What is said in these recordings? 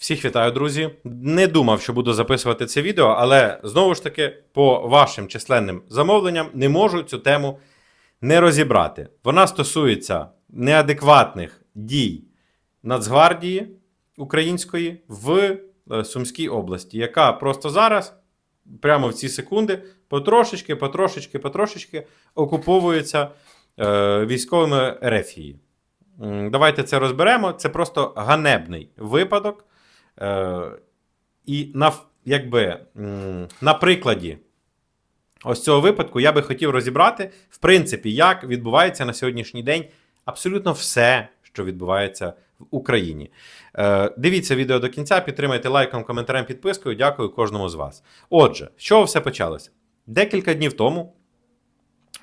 Всіх вітаю, друзі. Не думав, що буду записувати це відео, але знову ж таки, по вашим численним замовленням, не можу цю тему не розібрати. Вона стосується неадекватних дій Нацгвардії української в е, Сумській області, яка просто зараз, прямо в ці секунди, потрошечки, потрошечки, потрошечки окуповується е, військовими Ерефії. Давайте це розберемо. Це просто ганебний випадок. Е, і на, якби, на прикладі ось цього випадку я би хотів розібрати, в принципі, як відбувається на сьогоднішній день абсолютно все, що відбувається в Україні. Е, дивіться відео до кінця, підтримайте лайком, коментарем, підпискою. Дякую кожному з вас. Отже, з чого все почалося? Декілька днів тому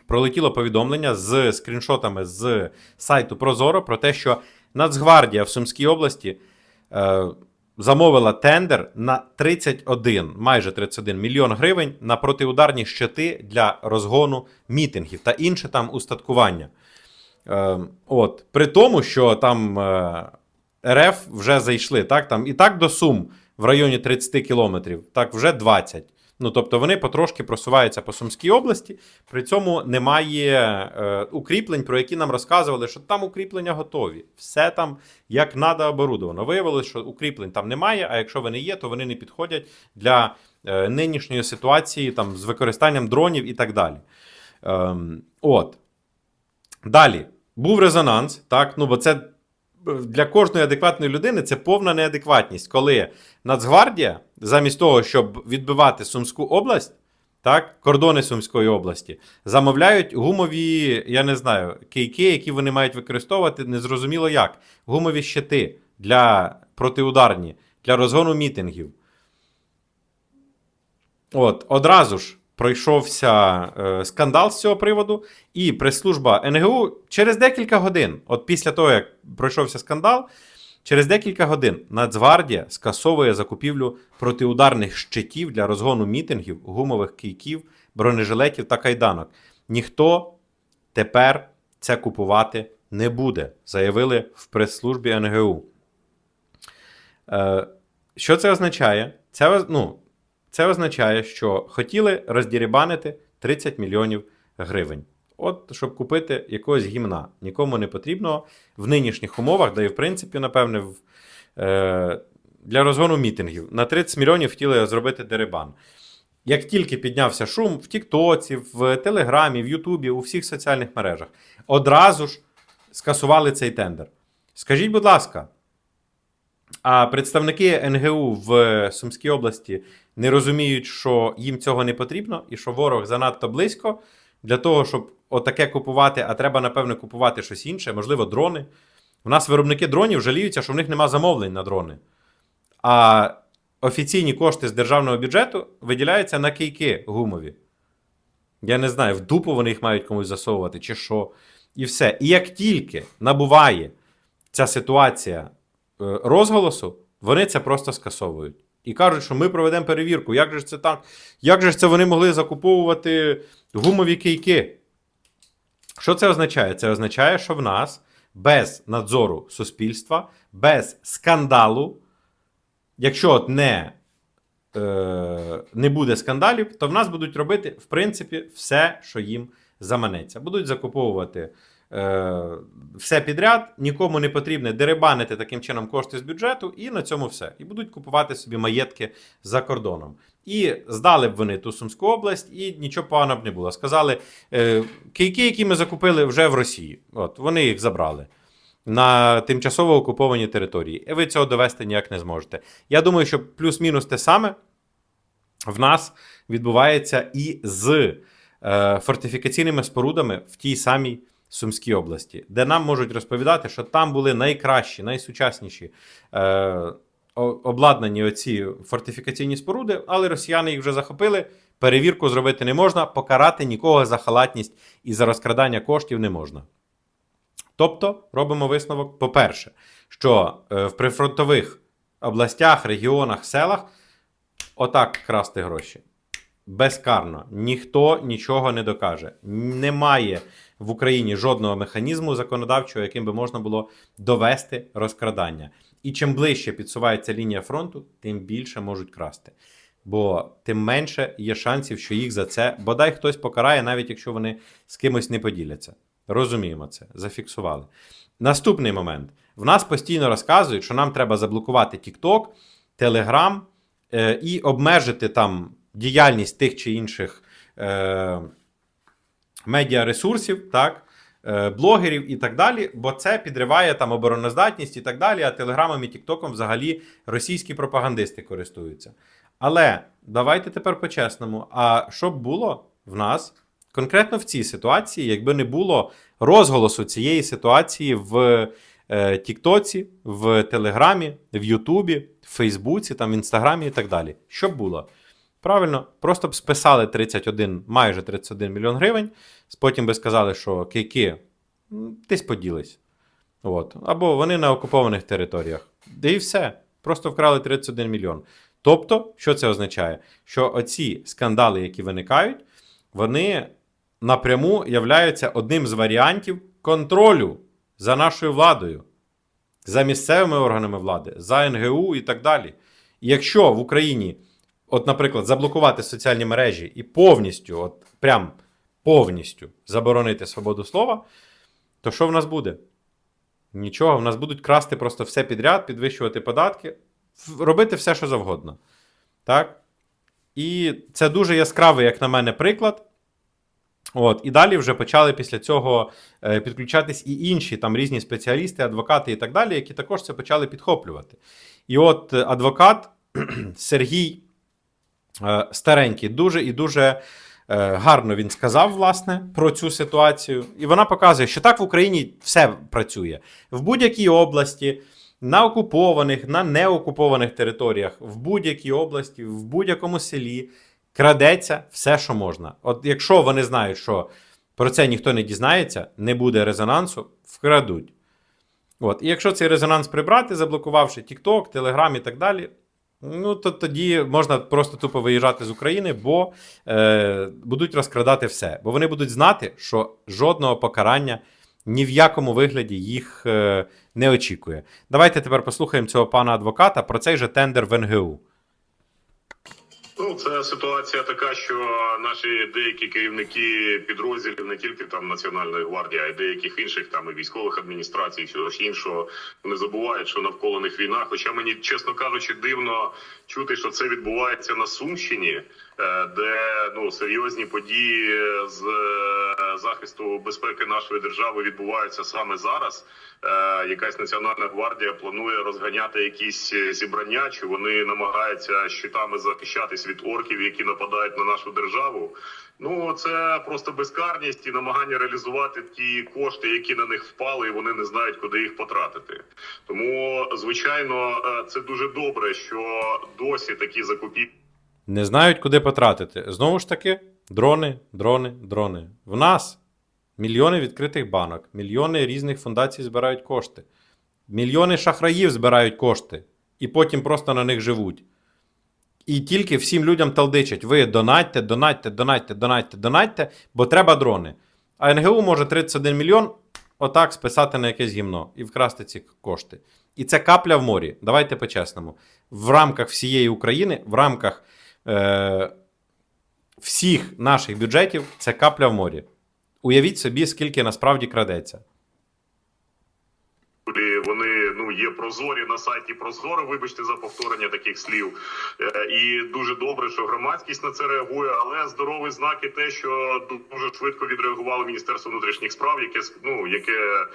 пролетіло повідомлення з скріншотами з сайту Прозоро про те, що Нацгвардія в Сумській області е, замовила тендер на 31, майже 31 мільйон гривень на протиударні щити для розгону мітингів та інше там устаткування. Е, от, при тому, що там е, РФ вже зайшли, так, там і так до Сум в районі 30 кілометрів, так вже 20. Ну, тобто вони потрошки просуваються по Сумській області, при цьому немає е, укріплень, про які нам розказували, що там укріплення готові. Все там як надо оборудовано. Виявилось, що укріплень там немає, а якщо вони є, то вони не підходять для е, нинішньої ситуації там, з використанням дронів і так далі. Ем, от. Далі був резонанс, так, ну бо це е, для кожної адекватної людини це повна неадекватність, коли Нацгвардія, замість того, щоб відбивати Сумську область, так, кордони Сумської області, замовляють гумові, я не знаю, кейки, які вони мають використовувати, незрозуміло як. Гумові щити для протиударні, для розгону мітингів. От, одразу ж пройшовся е, скандал з цього приводу, і прес-служба НГУ через декілька годин, от після того, як пройшовся скандал, через декілька годин Нацгвардія скасовує закупівлю протиударних щитів для розгону мітингів, гумових кийків, бронежилетів та кайданок. Ніхто тепер це купувати не буде, заявили в прес-службі НГУ. Е, що це означає? Це, ну, це означає, що хотіли роздірібанити 30 мільйонів гривень. От, щоб купити якогось гімна, нікому не потрібного в нинішніх умовах, да і в принципі, напевне, в, е, для розгону мітингів. На 30 мільйонів хотіли зробити дерибан. Як тільки піднявся шум в Тіктоці, в Телеграмі, в Ютубі, у всіх соціальних мережах, одразу ж скасували цей тендер. Скажіть, будь ласка, а представники НГУ в Сумській області не розуміють, що їм цього не потрібно, і що ворог занадто близько для того, щоб отаке купувати, а треба, напевно, купувати щось інше, можливо, дрони. У нас виробники дронів жаліються, що в них нема замовлень на дрони. А офіційні кошти з державного бюджету виділяються на кейки гумові. Я не знаю, в дупу вони їх мають комусь засовувати, чи що. І все. І як тільки набуває ця ситуація розголосу, вони це просто скасовують. І кажуть, що ми проведемо перевірку. Як же це так? Як же це вони могли закуповувати гумові кейки? Що це означає? Це означає, що в нас без надзору суспільства, без скандалу, якщо от не, е, не буде скандалів, то в нас будуть робити, в принципі, все, що їм заманеться. Будуть закуповувати е, все підряд, нікому не потрібне деребанити таким чином кошти з бюджету, і на цьому все. І будуть купувати собі маєтки за кордоном. І здали б вони ту Сумську область, і нічого поганого б не було. Сказали, е, кейки, які ми закупили вже в Росії. От вони їх забрали. На тимчасово окупованій території. І ви цього довести ніяк не зможете. Я думаю, що плюс-мінус те саме в нас відбувається і з е, фортифікаційними спорудами в тій самій Сумській області, де нам можуть розповідати, що там були найкращі, найсучасніші е, обладнані оці фортифікаційні споруди, але росіяни їх вже захопили. Перевірку зробити не можна, покарати нікого за халатність і за розкрадання коштів не можна. Тобто робимо висновок, по-перше, що е, в прифронтових областях, регіонах, селах отак красти гроші. Безкарно. Ніхто нічого не докаже. Немає в Україні жодного механізму законодавчого, яким би можна було довести розкрадання. І чим ближче підсувається лінія фронту, тим більше можуть красти. Бо тим менше є шансів, що їх за це бодай хтось покарає, навіть якщо вони з кимось не поділяться. Розуміємо це, зафіксували. Наступний момент. В нас постійно розказують, що нам треба заблокувати TikTok, Telegram е, і обмежити там діяльність тих чи інших е, медіаресурсів, так, е, блогерів і так далі, бо це підриває там обороноздатність і так далі. А Телеграмом і Тіктоком взагалі російські пропагандисти користуються. Але давайте тепер по-чесному. А що б було в нас конкретно в цій ситуації, якби не було розголосу цієї ситуації в е, Тіктоці, в Телеграмі, в Ютубі, в Фейсбуці, там, в Інстаграмі і так далі. Що б було? Правильно, просто б списали 31, майже 31 мільйон гривень, потім би сказали, що кейки м, десь поділись. От. Або вони на окупованих територіях. Да і все. Просто вкрали 31 мільйон. Тобто, що це означає? Що оці скандали, які виникають, вони напряму являються одним з варіантів контролю за нашою владою, за місцевими органами влади, за НГУ і так далі. І якщо в Україні, от, наприклад, заблокувати соціальні мережі і повністю, от прям повністю заборонити свободу слова, то що в нас буде? Нічого, в нас будуть красти просто все підряд, підвищувати податки, робити все, що завгодно. Так? І це дуже яскравий, як на мене, приклад. От, і далі вже почали після цього е, підключатись і інші там різні спеціалісти, адвокати і так далі, які також це почали підхоплювати. І от е, адвокат Сергій старенький, дуже і дуже е, гарно він сказав, власне, про цю ситуацію. І вона показує, що так в Україні все працює в будь-якій області. На окупованих, на неокупованих територіях, в будь-якій області, в будь-якому селі крадеться все, що можна. От якщо вони знають, що про це ніхто не дізнається, не буде резонансу, вкрадуть. От. І якщо цей резонанс прибрати, заблокувавши TikTok, Telegram і так далі, ну то тоді можна просто тупо виїжджати з України, бо е, будуть розкрадати все. Бо вони будуть знати, що жодного покарання ні в якому вигляді їх е, не очікує. Давайте тепер послухаємо цього пана адвоката про цей же тендер в НГУ. Ну, це ситуація така, що наші деякі керівники підрозділів не тільки там Національної гвардії, а й деяких інших там і військових адміністрацій, і ж іншого, вони забувають, що навколо них війна. Хоча мені, чесно кажучи, дивно чути, що це відбувається на Сумщині, е, де ну серйозні події з е, захисту безпеки нашої держави відбуваються саме зараз. Е, Якась національна гвардія планує розганяти якісь е, зібрання, чи вони намагаються щитами захищатись від орків, які нападають на нашу державу. Ну це просто безкарність і намагання реалізувати ті кошти, які на них впали, і вони не знають, куди їх потратити. Тому, звичайно, е, це дуже добре, що досі такі закупівлі. Не знають, куди потратити. Знову ж таки, дрони, дрони, дрони. В нас мільйони відкритих банок, мільйони різних фундацій збирають кошти, мільйони шахраїв збирають кошти і потім просто на них живуть. І тільки всім людям талдичать: ви донатьте, донатьте, донатьте, донатьте, донатьте, бо треба дрони. А НГУ може 31 мільйон отак списати на якесь гімно і вкрасти ці кошти. І це капля в морі. Давайте по-чесному. В рамках всієї України, в рамках е, всіх наших бюджетів, це капля в морі. Уявіть собі, скільки насправді крадеться. Вони ну є прозорі на сайті Прозоро. Вибачте за повторення таких слів. Е, І дуже добре, що громадськість на це реагує. Але здоровий знак і те, що дуже швидко відреагувало Міністерство внутрішніх справ, яке ну яке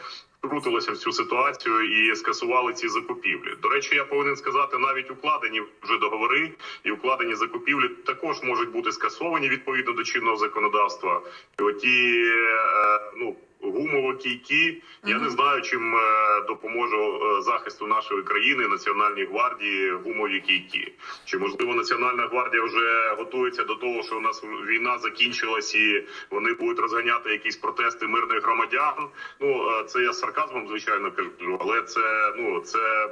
втрутилося в цю ситуацію і скасували ці закупівлі. До речі, я повинен сказати, навіть укладені вже договори і укладені закупівлі також можуть бути скасовані відповідно до чинного законодавства. І оті е, ну. Гумово-кійки. Я не знаю, чим е, допоможе е, захисту нашої країни Національній гвардії гумові кійки. Чи можливо Національна гвардія вже готується до того, що у нас війна закінчилась і вони будуть розганяти якісь протести мирних громадян? Ну е, це я з сарказмом, звичайно, кажу, але це ну це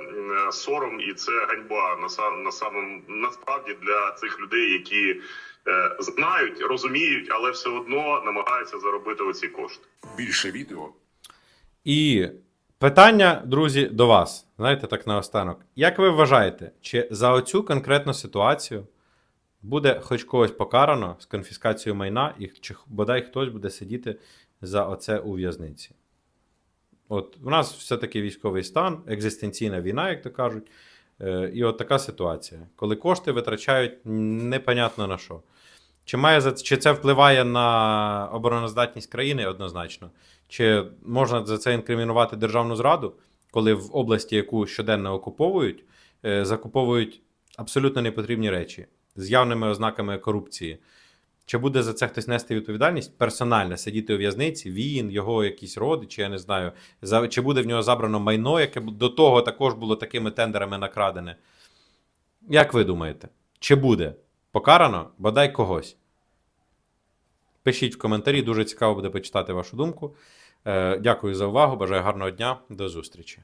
сором і це ганьба на сам на самом насправді для цих людей, які знають, розуміють, але все одно намагаються заробити оці кошти. більше відео І Питання, друзі, до вас. Знаєте, так наостанок. Як ви вважаєте, чи за оцю конкретну ситуацію буде хоч когось покарано з конфіскацією майна, і чи бодай хтось буде сидіти за оце у в'язниці? От у нас все-таки військовий стан, екзистенційна війна, як то кажуть. Е, І от така ситуація, коли кошти витрачають непонятно на що. Чи, має, чи це впливає на обороноздатність країни однозначно? Чи можна за це інкримінувати державну зраду, коли в області, яку щоденно окуповують, е, закуповують абсолютно непотрібні речі з явними ознаками корупції? Чи буде за це хтось нести відповідальність персонально сидіти у в'язниці, він, його якісь родичі, я не знаю, чи буде в нього забрано майно, яке до того також було такими тендерами накрадене? Як ви думаєте, чи буде покарано бодай когось? Пишіть в коментарі, дуже цікаво буде почитати вашу думку. Е, Дякую за увагу. Бажаю гарного дня. До зустрічі.